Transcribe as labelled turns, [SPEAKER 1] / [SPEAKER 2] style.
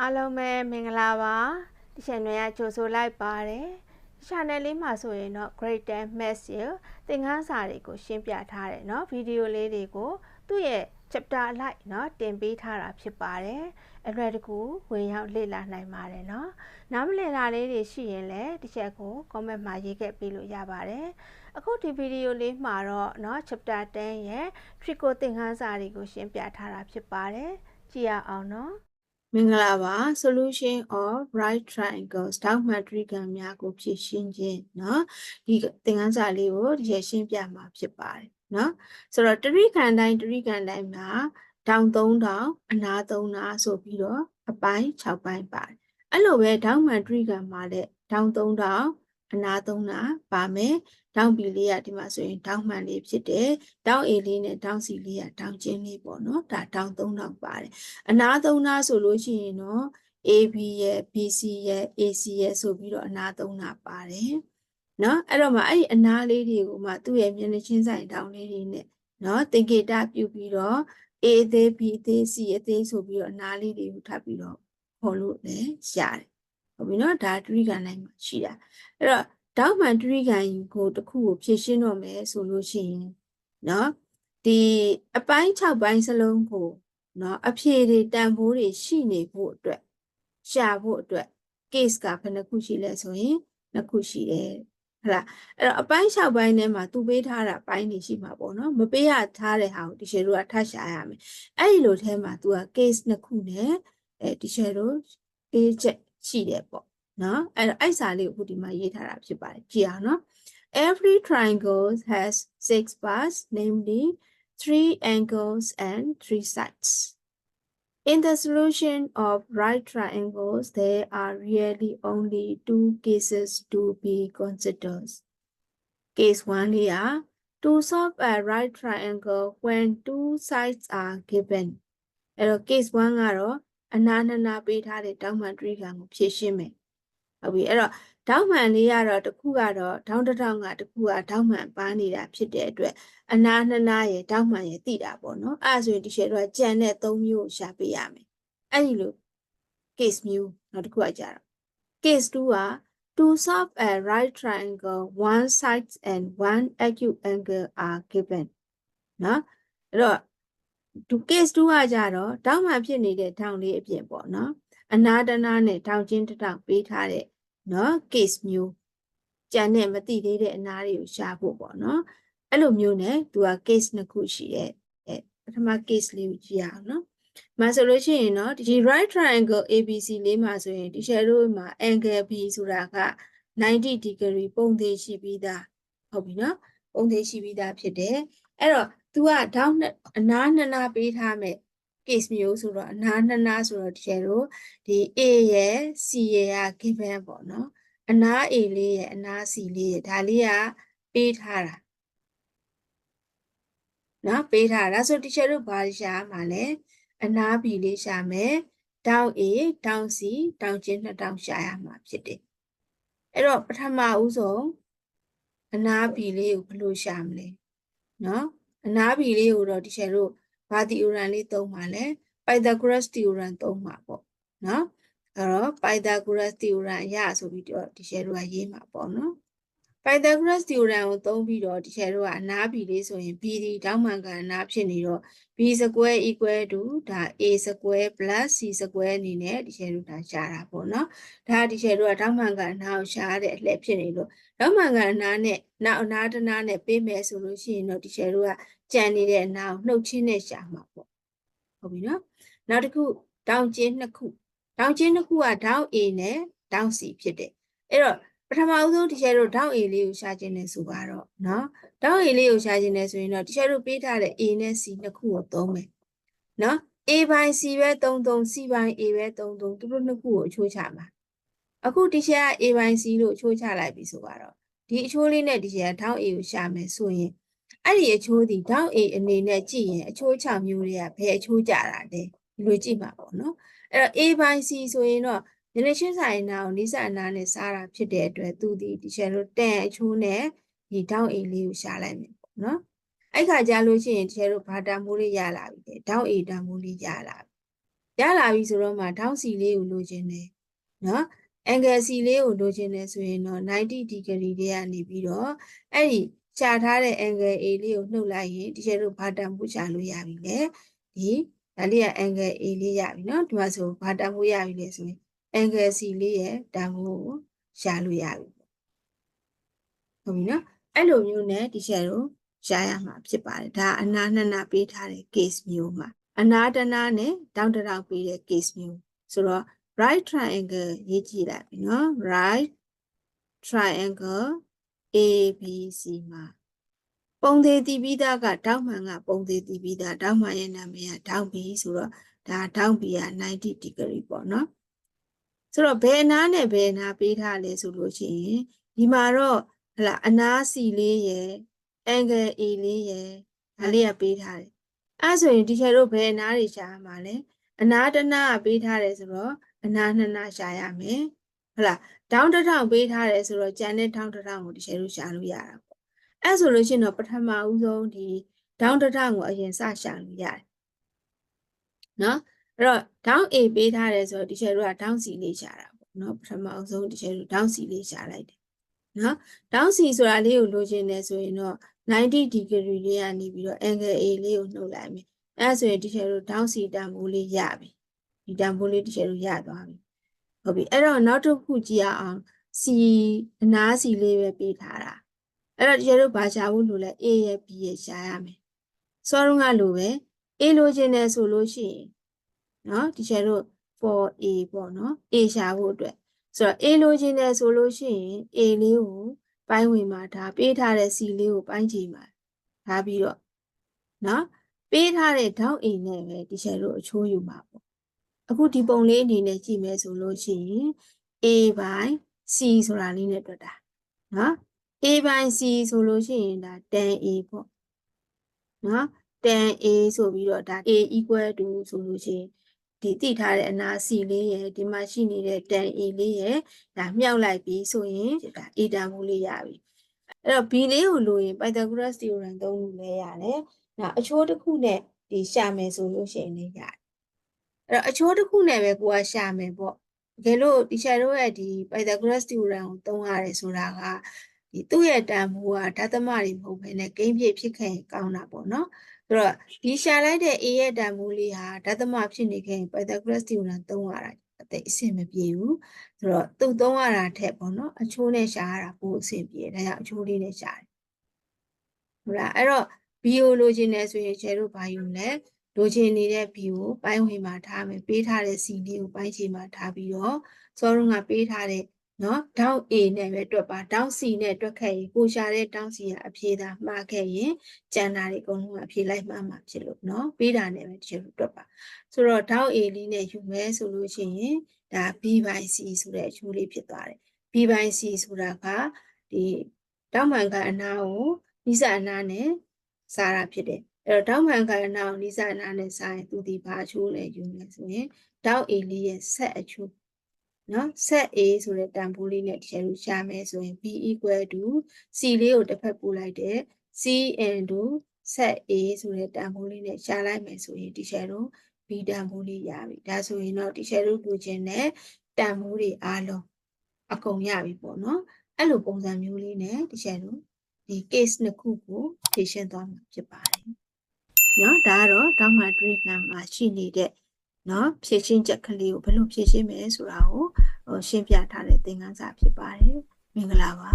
[SPEAKER 1] အားလုံးပဲမင်္ဂလာပါဒီ channel ကကြိုဆိုလိုက်ပါတယ်ဒီ channel လေးမှာဆိုရင်တော့ grade 10 maths ရသင်ခန်းစာတွေကိုရှင်းပြထားတယ်เนาะဗီဒီယိုလေးတွေကိုသူ့ရဲ့ chapter အလိုက်เนาะတင်ပေးထားတာဖြစ်ပါတယ်အဲ့ဒါတကူဝင်ရောက်လေ့လာနိုင်ပါတယ်เนาะနားမလည်တာလေးတွေရှိရင်လည်းဒီချက်ကို comment မှာရေးခဲ့ပေးလို့ရပါတယ်အခုဒီဗီဒီယိုလေးမှာတော့เนาะ chapter 10ရဲ့ trico သင်ခန်းစာတွေကိုရှင်းပြထားတာဖြစ်ပါတယ်ကြည့်ရအောင်เนาะ
[SPEAKER 2] မင်္ဂလာပါ solution of right triangles တောက်မှတ်တရိကံများကိုဖြည့်ရှင်းခြင်းเนาะဒီသင်ခန်းစာလေးကိုဒီရရှင်းပြမှာဖြစ်ပါတယ်เนาะဆိုတော့တရိကံတိုင်းတရိကံတိုင်းမှာတောင်3တောင်အနာ3နာဆိုပြီးတော့အပိုင်း6ပိုင်းပါတယ်အဲ့လိုပဲတောက်မှတ်တရိကံမှာတဲ့တောင်3တောင် အနာသုံးတာပါမယ်ဒေါင်းပီလေးကဒီမှာဆိုရင်ဒေါင်းမှန်လေးဖြစ်တယ်ဒေါင်းအေလေးနဲ့ဒေါင်းစီလေးကဒေါင်းကျင်းလေးပေါ့နော်ဒါဒေါင်းသုံးတော့ပါတယ်အနာသုံးတာဆိုလို့ရှိရင်တော့ AB ရယ် BC ရယ် AC ရယ်ဆိုပြီးတော့အနာသုံးတာပါတယ်နော်အဲ့တော့မှအဲ့ဒီအနာလေးတွေကိုမှသူ့ရဲ့မျက်နှာချင်းဆိုင်တောင်းလေးတွေနဲ့နော်သင်္ကေတပြုပြီးတော့ A သေး B သေး C အသေးဆိုပြီးတော့အနာလေးတွေကိုထပ်ပြီးတော့ခေါ်လို့လည်းရတယ် ဟုတ်ပြီနော်ဒါတရိကံလိုက်မှာရှိတာအဲ့တော့တောက်မှန်တရိကံကိုတစ်ခုကိုဖြည့်ရှင်းတော့မယ်ဆိုလို့ရှိရင်နော်ဒီအပိုင်း6ပိုင်းစလုံးကိုနော်အဖြေတွေတန်ဖိုးတွေရှိနေဖို့အတွက်ရှာဖို့အတွက် case ကဘယ်နှခုရှိလဲဆိုရင်နှစ်ခုရှိတယ်ဟုတ်လားအဲ့တော့အပိုင်း6ပိုင်းထဲမှာသူပေးထားတာပိုင်းနေရှိမှာပေါ့နော်မပေးရထားတဲ့ဟာကိုဒီရှယ်တို့ကထပ်ရှာရမယ်အဲ့ဒီလိုထဲမှာ तू က case နှစ်ခုနဲ့အဲဒီရှယ်တို့ page ရှိတယ်ပေါ့နော်အဲ့တော့အဲ့စာလေးကိုအခုဒီမှာရေးထားတာဖြစ်ပါတယ်ကြည့်အောင်နော် every triangle has six parts namely three angles and three sides. In the solution of right triangles, there are really only two cases to be considered. Case 1 here, to solve a right triangle when two sides are given. အဲ့တော့ case 1ကတော့ အနာနနာပေးထားတဲ့တောင်းမှန်တရိကံကိုဖြည့်ရှင်းမယ်။ဟုတ်ပြီအဲ့တော့တောင်းမှန်လေးကတော့တစ်ခုကတော့တောင်းတစ်ထောင်ကတစ်ခုကတောင်းမှန်ပါနေတာဖြစ်တဲ့အတွက်အနာနှစ်နာရဲ့တောင်းမှန်ရဲ့တိတာပေါ့နော်အဲ့ဒါဆိုရင်ဒီရှယ်တော့ကြံတဲ့၃မျိုးကိုရှာပေးရမယ်အဲ့ဒီလို case မျိုးနောက်တစ်ခုကကြတော့ case 2က to solve a right triangle one side and one acute angle are given နော်အဲ့တော့ ဒီ case 2ကကြတော့တောင်းမှန်ဖြစ်နေတဲ့ထောင်လေးအပြင်ပေါ့နော်အနာတနာနဲ့ထောင်ချင်းတစ်ထောင်ပေးထားတဲ့နော် case မျိုးကြံတဲ့မသိသေးတဲ့အနာတွေကိုရှာဖို့ပေါ့နော်အဲ့လိုမျိုးနဲ့သူက case နှစ်ခုရှိရဲ့အဲပထမ case လေးကိုကြည့်ရအောင်နော်မှာဆိုလို့ရှိရင်တော့ဒီ right triangle ABC လေးမှာဆိုရင်ဒီ shadow မှာ angle B ဆိုတာက90 degree ပုံသေးရှိပြီးသားဟုတ်ပြီနော်ပုံသေးရှိပြီးသားဖြစ်တယ်အဲ့တော့ तू ကထောင်းအနားနှစ်နာပေးထားမဲ့ case မျိုးဆိုတော့အနားနှစ်နာဆိုတော့ဒီ shadow ဒီ A ရဲ့ C ရဲ့က given ပေါ့နော်အနား A လေးရဲ့အနား C လေးရဲ့ဒါလေးကပေးထားတာနော်ပေးထားတာဆို teacher တို့ဘာရှာမှာလဲအနား B လေးရှာမယ်တောင်း A တောင်း C တောင်းချင်းနှစ်တောင်းရှာရမှာဖြစ်တယ်အဲ့တော့ပထမဦးဆုံးအနား B လေးကိုဘယ်လိုရှာမလဲနော် အနား B လေးကိုတော့ teacher တို့ဘာ theorem လေးသုံးပါလဲ Pythagoras theorem သုံးမှာပေါ့နော်အဲ့တော့ Pythagoras theorem အရဆိုပြီးတော့ဒီ share တို့ကရေးမှာပေါ့နော် Pythagoras theorem ကိုသုံးပြီးတော့ဒီ share တို့ကအနားပြီလေးဆိုရင် b ဒီတောင်းမှန်ကအနားဖြစ်နေတော့ b square equal to ဒါ a square plus c square အနေနဲ့ဒီ share တို့ဒါရှာတာပေါ့နော်ဒါဒီ share တို့ကတောင်းမှန်ကအနားကိုရှာရတဲ့အလှည့်ဖြစ်နေလို့တောင်းမှန်ကအနားနဲ့နောက်အနားတနားနဲ့ပေးမယ်ဆိုလို့ရှိရင်တော့ဒီ share တို့ကကြံနေတဲ့အနားကိုနှုတ်ချင်းနဲ့ရှာမှာပေါ့ဟုတ်ပြီနော်နောက်တစ်ခုတောင်းချင်းနှစ်ခုတောင်းချင်းနှစ်ခုကတောင်း A နဲ့တောင်း C ဖြစ်တယ်အဲ့တော့ ပထမအဆုံးတခြားတို့တောင်း A လေးကိုရှာခြင်းနဲ့ဆိုပါတော့နော်တောင်း A လေးကိုရှာခြင်းနဲ့ဆိုရင်တော့တခြားတို့ပေးထားတဲ့ A နဲ့ C နှစ်ခုကိုသုံးမယ်နော် A ပိုင်း C ပဲ33 C ပိုင်း A ပဲ33သူတို့နှစ်ခုကိုအချိုးချမှာအခုတခြား A ပိုင်း C လို့အချိုးချလိုက်ပြီဆိုပါတော့ဒီအချိုးလေးနဲ့တခြားတောင်း A ကိုရှာမယ်ဆိုရင်အဲ့ဒီအချိုးဒီတောင်း A အနေနဲ့ကြည့်ရင်အချိုး6မျိုးတွေကဘယ်အချိုးကြတာလဲဒီလိုကြည့်မှာပေါ့နော်အဲ့တော့ A ပိုင်း C ဆိုရင်တော့န ည်းနည်းရှင်းဆိုင်နာကိုနိစ္စအနာနဲ့စားတာဖြစ်တဲ့အတွက်သူဒီဒီချယ်လို့တန်အချိုးနဲ့ဒီတောင်း A လေးကိုရှာလိုက်မယ်ပေါ့နော်အဲ့ခါကြာလို့ရှိရင်ဒီချယ်လို့ဘာတန်မိုးလေးရလာပြီလေတောင်း A တန်မိုးလေးရလာပြီရလာပြီဆိုတော့မှထောင်းစီလေးကိုလိုချင်တယ်နော် angle C လေးကိုလိုချင်တယ်ဆိုရင်တော့90 degree တွေကနေပြီးတော့အဲ့ဒီရှာထားတဲ့ angle A လေးကိုနှုတ်လိုက်ရင်ဒီကျတော့ဘာတန်ဖို့ရှာလို့ရပြီလေဒီဒါလေးက angle A လေးရပြီနော်ဒီမှာဆိုဘာတန်ဖို့ရပြီလဲဆိုရင် angle C လေးရဲ့တန်ဖို့ကိုရှာလို့ရပြီဟုတ်ပြီနော်အဲ့လိုမျိုးနဲ့ဒီကျတော့ရှာရမှာဖြစ်ပါတယ်ဒါအနာနှစ်နာပေးထားတဲ့ case မျိုးမှာအနာတနာနဲ့တောင်းတတောက်ပေးတဲ့ case မျိုးဆိုတော့ right triangle ရေးကြည့်လိုက်ပြီနော် right triangle ABC မှာပုံသေးတည်ပြီးသားကတောက်မှန်ကပုံသေးတည်ပြီးသားတောက်မှန်ရဲ့နာမည်ကတောက်ဘီဆိုတော့ဒါတောက်ဘီက90 degree ပေါ့နော် ဆိုတော့ဘယ်အနားနဲ့ဘယ်အနားပေးထားလဲဆိုလို့ရှိရင်ဒီမှာတော့ဟလာအနားစီလေးရယ် angle A လေးရယ်ဒါလေးကပေးထားတယ်အဲဆိုရင်ဒီချက်တို့ဘယ်အနားတွေရှာမှာလဲအနားတစ်နားကပေးထားတယ်ဆိုတော့အနားနှစ်နားရှာရမယ်ဟုတ်လားတောင်းတစ်ထောင်ပေးထားတယ်ဆိုတော့ကျန်တဲ့ထောင်းတစ်ထောင်ကိုဒီချက်တို့ရှာလို့ရတာပေါ့အဲဆိုလို့ရှိရင်တော့ပထမဦးဆုံးဒီတောင်းတစ်ထောင်ကိုအရင်စရှာလို့ရတယ်နော် အဲ့တော့ down A ပေးထားတယ်ဆိုတော့ဒီချက်တို့က down C လေးရှာတာပေါ့နော်ပထမဦးဆုံးဒီချက်တို့ down C လေးရှာလိုက်တယ်နော် down C ဆိုတာလေးကိုလိုချင်တယ်ဆိုရင်တော့90 degree လေးကနေပြီးတော့ angle A လေးကိုနှုတ်လိုက်မယ်အဲဆိုရင်ဒီချက်တို့ down C တန်ဖိုးလေးရပြီဒီတန်ဖိုးလေးဒီချက်တို့ရသွားပြီဟုတ်ပြီအဲ့တော့နောက်တစ်ခုကြည့်ရအောင် C အနား C လေးပဲပေးထားတာအဲ့တော့ဒီချက်တို့ဘာရှာဖို့လိုလဲ A ရဲ့ B ရဲ့ရှာရမယ်စောရုံးကလိုပဲ A လိုချင်တယ်ဆိုလို့ရှိရင် နော်ဒီချက်တို့ for A ပေါ့နော် A ရှာဖို့အတွက်ဆိုတော့ A လိုချင်တယ်ဆိုလို့ရှိရင် A လေးကိုပိုင်းဝင်မှာဒါပေးထားတဲ့ C လေးကိုပိုင်းချီမှာဒါပြီးတော့နော်ပေးထားတဲ့ထောက် A နဲ့ပဲဒီချက်တို့အချိုးယူမှာပေါ့အခုဒီပုံလေးအနေနဲ့ကြည့်မယ်ဆိုလို့ရှိရင် A ပိုင်း C ဆိုတာလေးနဲ့တွက်တာနော် A ပိုင်း C ဆိုလို့ရှိရင်ဒါ tan A ပေါ့နော် tan A ဆိုပြီးတော့ဒါ A equal to ဆိုလို့ရှိရင် ဒီတိထားတဲ့အနာ C လေးရယ်ဒီမှာရှိနေတဲ့ tan A လေးရယ်ဒါမြှောက်လိုက်ပြီးဆိုရင်ဒါ A တန်ဖိုးလေးရပြီအဲ့တော့ B လေးကိုလိုရင် Pythagoras theorem သုံးလို့လည်းရတယ်။ဒါအချိုးတစ်ခုနဲ့ဒီရှာမယ်ဆိုလို့ရှိရင်လည်းရတယ်။အဲ့တော့အချိုးတစ်ခုနဲ့ပဲကိုကရှာမယ်ပေါ့။တကယ်လို့ဒီရှာတို့ရဲ့ဒီ Pythagoras theorem ကိုသုံးရတယ်ဆိုတာကဒီသူ့ရဲ့တန်ဖိုးကဓာတ်သမတွေမဟုတ်ဘဲနဲ့ကိန်းပြည့်ဖြစ်ခဲ့ရင်ကောင်းတာပေါ့နော်။ ဆိုတော့ဒီရှာလိုက်တဲ့ A ရဲ့တန်ဖိုးလေးဟာဓာတ်သမဖြစ်နေခဲ့ရင် Pythagoras theorem သုံးရတာအသိအဆင်မပြေဘူး။ဆိုတော့သူ့သုံးရတာထက်ပေါ့နော်အချိုးနဲ့ရှာရတာပိုအဆင်ပြေတယ်။ဒါကြောင့်အချိုးလေးနဲ့ရှာတယ်။ဟုတ်လားအဲ့တော့ B ကိုလိုချင်တယ်ဆိုရင်ကျဲတို့ဘာယူလဲလိုချင်နေတဲ့ B ကိုပိုင်းဝင်မှာထားမယ်ပေးထားတဲ့ C လေးကိုပိုင်းချီမှာထားပြီးတော့စောရုံးကပေးထားတဲ့ နော်ဒေါင်း A နဲ့ပဲတွက်ပါဒေါင်း C နဲ့တွက်ခဲ့ရင်ကိုရှာတဲ့ဒေါင်း C ကအဖြေသာမှားခဲ့ရင်ကျန်တာတွေအကုန်လုံးအဖြေလိုက်မှားမှာဖြစ်လို့နော်ပေးတာနဲ့ပဲဒီလိုတွက်ပါဆိုတော့ဒေါင်း A လေးနဲ့ယူမယ်ဆိုလို့ရှိရင်ဒါ B by C ဆိုတဲ့အချိုးလေးဖြစ်သွားတယ် B by C ဆိုတာကဒီတောက်မှန်ကအနာကိုနိစ္စအနာနဲ့စားတာဖြစ်တယ်အဲ့တော့တောက်မှန်ကအနာကိုနိစ္စအနာနဲ့စားရင်သူဒီဘာအချိုးလဲယူမယ်ဆိုရင်တောက် A လေးရဲ့ဆက်အချိုး နော် set A ဆိုတဲ့တန်ဖိုးလေးနဲ့ဒီလိုရှာမယ်ဆိုရင် B equal to C လေးကိုတစ်ဖက်ပို့လိုက်တဲ့ C into set A ဆိုတဲ့တန်ဖိုးလေးနဲ့ရှာလိုက်မယ်ဆိုရင်ဒီလို B တန်ဖိုးလေးရပြီဒါဆိုရင်တော့ဒီလိုလိုချင်တဲ့တန်ဖိုးတွေအားလုံးအကုန်ရပြီပေါ့နော်အဲ့လိုပုံစံမျိုးလေးနဲ့ဒီလိုဒီ case နှစ်ခုကိုဖြေရှင်းသွားမှာဖြစ်ပါတယ်နော်ဒါကတော့တောင်းမှ dream မှာရှိနေတဲ့ နော်ဖြည့်ရှင်းချက်ကလေးကိုဘယ်လိုဖြည့်ရှင်းမလဲဆိုတာကိုဟိုရှင်းပြထားတဲ့သင်ခန်းစာဖြစ်ပါတယ်မင်္ဂလာပါ